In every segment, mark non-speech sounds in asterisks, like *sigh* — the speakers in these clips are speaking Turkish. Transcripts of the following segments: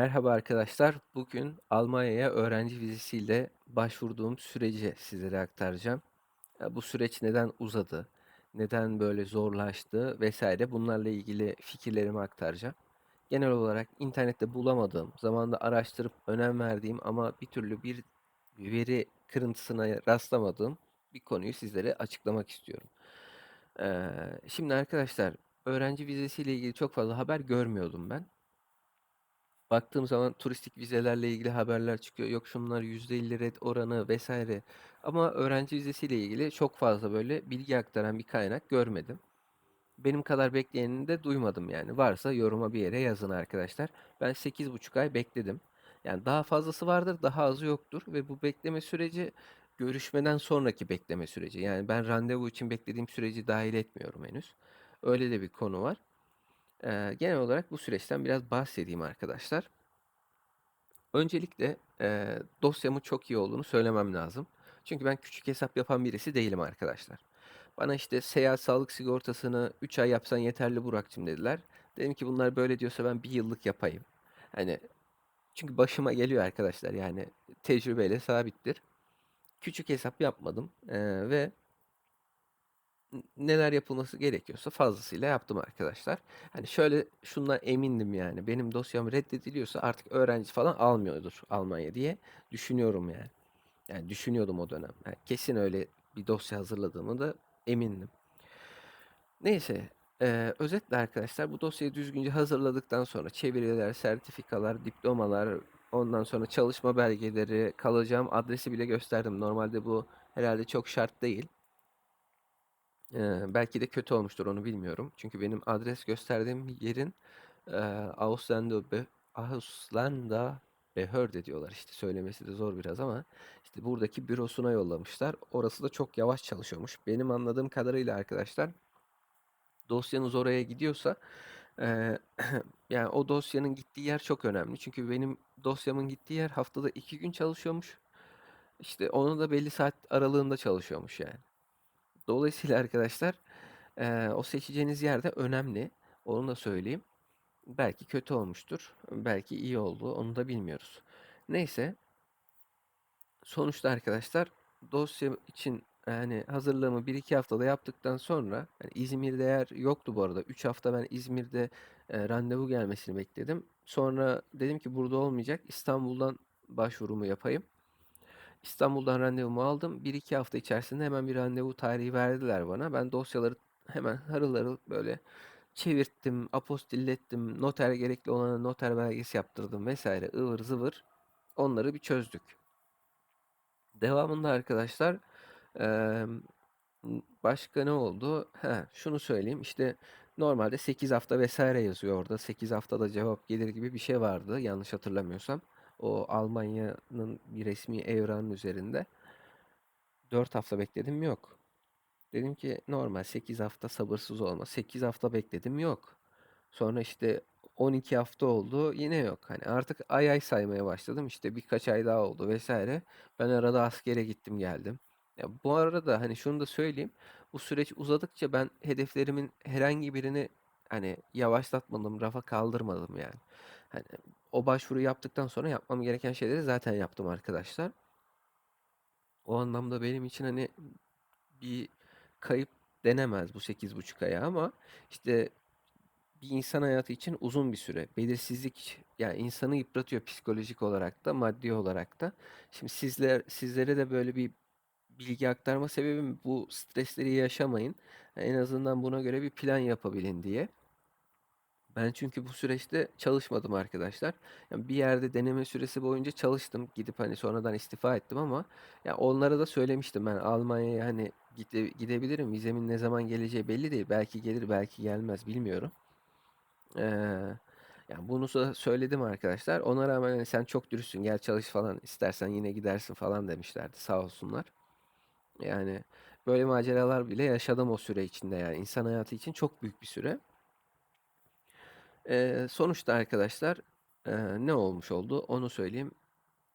Merhaba arkadaşlar. Bugün Almanya'ya öğrenci vizesiyle başvurduğum süreci sizlere aktaracağım. Bu süreç neden uzadı, neden böyle zorlaştı vesaire bunlarla ilgili fikirlerimi aktaracağım. Genel olarak internette bulamadığım, zamanında araştırıp önem verdiğim ama bir türlü bir veri kırıntısına rastlamadığım bir konuyu sizlere açıklamak istiyorum. Ee, şimdi arkadaşlar, öğrenci vizesiyle ilgili çok fazla haber görmüyordum ben. Baktığım zaman turistik vizelerle ilgili haberler çıkıyor. Yok şunlar %50 ret oranı vesaire. Ama öğrenci vizesiyle ilgili çok fazla böyle bilgi aktaran bir kaynak görmedim. Benim kadar bekleyenini de duymadım yani. Varsa yoruma bir yere yazın arkadaşlar. Ben sekiz buçuk ay bekledim. Yani daha fazlası vardır, daha azı yoktur ve bu bekleme süreci görüşmeden sonraki bekleme süreci. Yani ben randevu için beklediğim süreci dahil etmiyorum henüz. Öyle de bir konu var. Ee, genel olarak bu süreçten biraz bahsedeyim arkadaşlar. Öncelikle eee, dosyamın çok iyi olduğunu söylemem lazım. Çünkü ben küçük hesap yapan birisi değilim arkadaşlar. Bana işte seyahat sağlık sigortasını 3 ay yapsan yeterli Burak'cığım dediler. Dedim ki bunlar böyle diyorsa ben bir yıllık yapayım. Hani çünkü başıma geliyor arkadaşlar yani tecrübeyle sabittir. Küçük hesap yapmadım eee, ve neler yapılması gerekiyorsa fazlasıyla yaptım arkadaşlar. Hani şöyle şundan emindim yani benim dosyam reddediliyorsa artık öğrenci falan almıyordur Almanya diye düşünüyorum yani. Yani düşünüyordum o dönem. Yani kesin öyle bir dosya hazırladığımı da emindim. Neyse, eee, özetle arkadaşlar bu dosyayı düzgünce hazırladıktan sonra çeviriler, sertifikalar, diplomalar, ondan sonra çalışma belgeleri, kalacağım adresi bile gösterdim. Normalde bu herhalde çok şart değil. Eee, belki de kötü olmuştur onu bilmiyorum. Çünkü benim adres gösterdiğim yerin eee Auslanda, Be Auslanda Behörde diyorlar işte söylemesi de zor biraz ama işte buradaki bürosuna yollamışlar. Orası da çok yavaş çalışıyormuş. Benim anladığım kadarıyla arkadaşlar dosyanız oraya gidiyorsa eee, *clears throat* yani o dosyanın gittiği yer çok önemli. Çünkü benim dosyamın gittiği yer haftada iki gün çalışıyormuş. İşte onun da belli saat aralığında çalışıyormuş yani. Dolayısıyla arkadaşlar eee, o seçeceğiniz yer de önemli. Onu da söyleyeyim. Belki kötü olmuştur. Belki iyi oldu. Onu da bilmiyoruz. Neyse. Sonuçta arkadaşlar dosya için yani hazırlığımı bir iki haftada yaptıktan sonra hani İzmir'de yer yoktu bu arada. 3 hafta ben İzmir'de e, randevu gelmesini bekledim. Sonra dedim ki burada olmayacak. İstanbul'dan başvurumu yapayım. İstanbul'dan randevumu aldım. Bir iki hafta içerisinde hemen bir randevu tarihi verdiler bana. Ben dosyaları hemen harıl harıl böyle çevirttim, apostillettim, noter gerekli olana noter belgesi yaptırdım vesaire ıvır zıvır. Onları bir çözdük. Devamında arkadaşlar başka ne oldu? He, şunu söyleyeyim. İşte normalde 8 hafta vesaire yazıyor orada. 8 haftada cevap gelir gibi bir şey vardı yanlış hatırlamıyorsam. O Almanya'nın bir resmi evranın üzerinde. 4 hafta bekledim yok. Dedim ki normal 8 hafta sabırsız olma. 8 hafta bekledim yok. Sonra işte 12 hafta oldu yine yok. Hani artık ay ay saymaya başladım. İşte birkaç ay daha oldu vesaire. Ben arada askere gittim geldim. Ya bu arada hani şunu da söyleyeyim. Bu süreç uzadıkça ben hedeflerimin herhangi birini hani yavaşlatmadım, rafa kaldırmadım yani. Hani o başvuru yaptıktan sonra yapmam gereken şeyleri zaten yaptım arkadaşlar. O anlamda benim için hani bir kayıp denemez bu sekiz buçuk aya ama işte bir insan hayatı için uzun bir süre. Belirsizlik yani insanı yıpratıyor psikolojik olarak da, maddi olarak da. Şimdi sizler sizlere de böyle bir bilgi aktarma sebebim bu stresleri yaşamayın. En azından buna göre bir plan yapabilin diye. Ben çünkü bu süreçte çalışmadım arkadaşlar. Yani bir yerde deneme süresi boyunca çalıştım. Gidip hani sonradan istifa ettim ama ya onlara da söylemiştim ben Almanya'ya hani gide, gidebilirim. Vizemin ne zaman geleceği belli değil. Belki gelir, belki gelmez bilmiyorum. Ee, yani bunu da söyledim arkadaşlar. Ona rağmen hani sen çok dürüstsün gel çalış falan istersen yine gidersin falan demişlerdi sağ olsunlar. Yani böyle maceralar bile yaşadım o süre içinde yani insan hayatı için çok büyük bir süre. Ee, sonuçta arkadaşlar e, ne olmuş oldu onu söyleyeyim.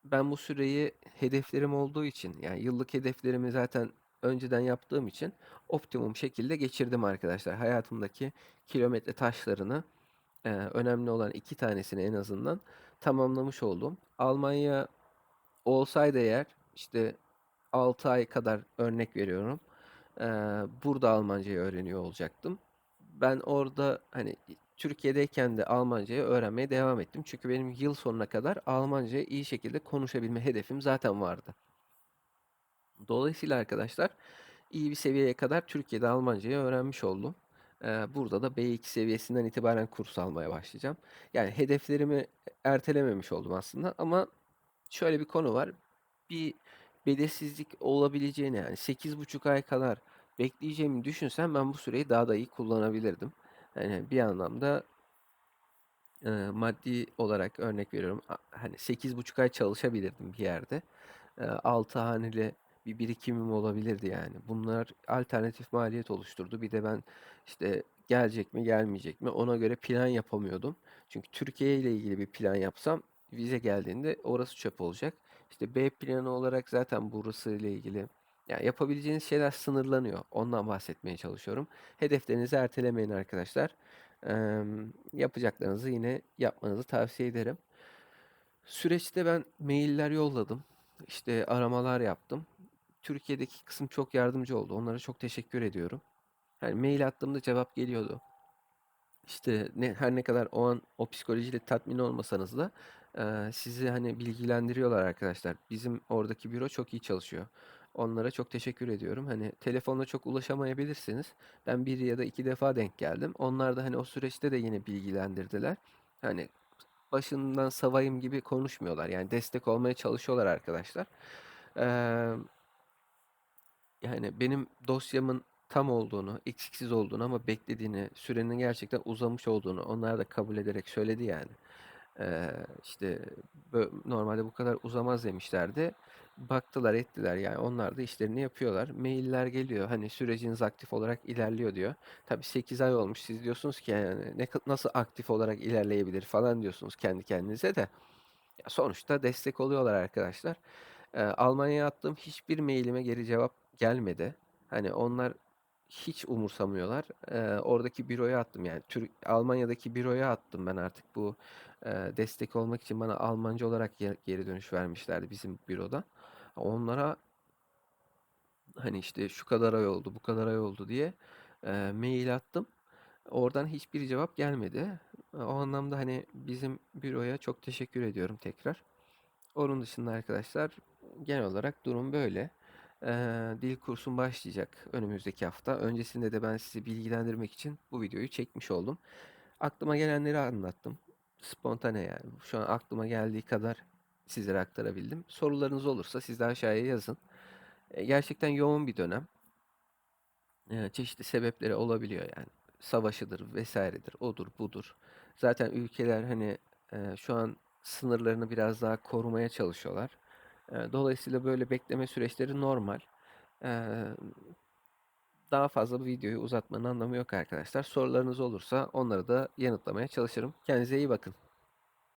Ben bu süreyi hedeflerim olduğu için yani yıllık hedeflerimi zaten önceden yaptığım için optimum şekilde geçirdim arkadaşlar. Hayatımdaki kilometre taşlarını Eee, önemli olan 2 tanesini en azından tamamlamış oldum. Almanya olsaydı eğer, işte 6 ay kadar örnek veriyorum, eee, burada Almancayı öğreniyor olacaktım. Ben orada, hani, Türkiye'deyken de Almancayı öğrenmeye devam ettim. Çünkü benim yıl sonuna kadar Almancayı iyi şekilde konuşabilme hedefim zaten vardı. Dolayısıyla arkadaşlar iyi bir seviyeye kadar Türkiye'de Almancayı öğrenmiş oldum. Burada da B2 seviyesinden itibaren kurs almaya başlayacağım. Yani hedeflerimi ertelememiş oldum aslında ama şöyle bir konu var. Bir belirsizlik olabileceğini yani 8,5 ay kadar bekleyeceğimi düşünsem ben bu süreyi daha da iyi kullanabilirdim. Yani bir anlamda Eee, maddi olarak örnek veriyorum. Hani 8,5 ay çalışabilirdim bir yerde. Eee, 6 haneli bir birikimim olabilirdi yani. Bunlar alternatif maliyet oluşturdu. Bir de ben işte gelecek mi gelmeyecek mi ona göre plan yapamıyordum. Çünkü Türkiye ile ilgili bir plan yapsam vize geldiğinde orası çöp olacak. İşte B planı olarak zaten burası ile ilgili yani yapabileceğiniz şeyler sınırlanıyor. Ondan bahsetmeye çalışıyorum. Hedeflerinizi ertelemeyin arkadaşlar. Emm, yapacaklarınızı yine yapmanızı tavsiye ederim. Süreçte ben mailler yolladım. İşte aramalar yaptım. Türkiye'deki kısım çok yardımcı oldu. Onlara çok teşekkür ediyorum. Hani mail attığımda cevap geliyordu. İşte ne her ne kadar o an o psikolojiyle tatmin olmasanız da eee, sizi hani bilgilendiriyorlar arkadaşlar. Bizim oradaki büro çok iyi çalışıyor. Onlara çok teşekkür ediyorum. Hani telefonla çok ulaşamayabilirsiniz. Ben bir ya da iki defa denk geldim. Onlar da hani o süreçte de yine bilgilendirdiler. Hani başından savayım gibi konuşmuyorlar. Yani destek olmaya çalışıyorlar arkadaşlar. Eee yani benim dosyamın tam olduğunu, eksiksiz olduğunu ama beklediğini, sürenin gerçekten uzamış olduğunu onlar da kabul ederek söyledi yani. Eee, işte normalde bu kadar uzamaz demişlerdi. Baktılar ettiler yani onlar da işlerini yapıyorlar. Mailler geliyor hani süreciniz aktif olarak ilerliyor diyor. Tabii 8 ay olmuş siz diyorsunuz ki yani ne, nasıl aktif olarak ilerleyebilir falan diyorsunuz kendi kendinize de. Ya sonuçta destek oluyorlar arkadaşlar. Eee, Almanya'ya attığım hiçbir mailime geri cevap gelmedi. Hani onlar hiç umursamıyorlar. Eee, oradaki büroya attım yani Türk Almanya'daki büroya attım ben artık bu eee, destek olmak için bana Almanca olarak ge- geri dönüş vermişlerdi bizim büroda. Onlara hani işte şu kadar ay oldu, bu kadar ay oldu diye eee, mail attım. Oradan hiçbir cevap gelmedi. O anlamda hani bizim büroya çok teşekkür ediyorum tekrar. Onun dışında arkadaşlar genel olarak durum böyle. Eee, dil kursum başlayacak önümüzdeki hafta. Öncesinde de ben sizi bilgilendirmek için bu videoyu çekmiş oldum. Aklıma gelenleri anlattım. Spontane yani. Şu an aklıma geldiği kadar sizlere aktarabildim. Sorularınız olursa siz de aşağıya yazın. E, gerçekten yoğun bir dönem. E, çeşitli sebepleri olabiliyor yani. Savaşıdır vesairedir, odur budur. Zaten ülkeler hani e, şu an sınırlarını biraz daha korumaya çalışıyorlar. Dolayısıyla böyle bekleme süreçleri normal. Daha fazla bu videoyu uzatmanın anlamı yok arkadaşlar. Sorularınız olursa onları da yanıtlamaya çalışırım. Kendinize iyi bakın.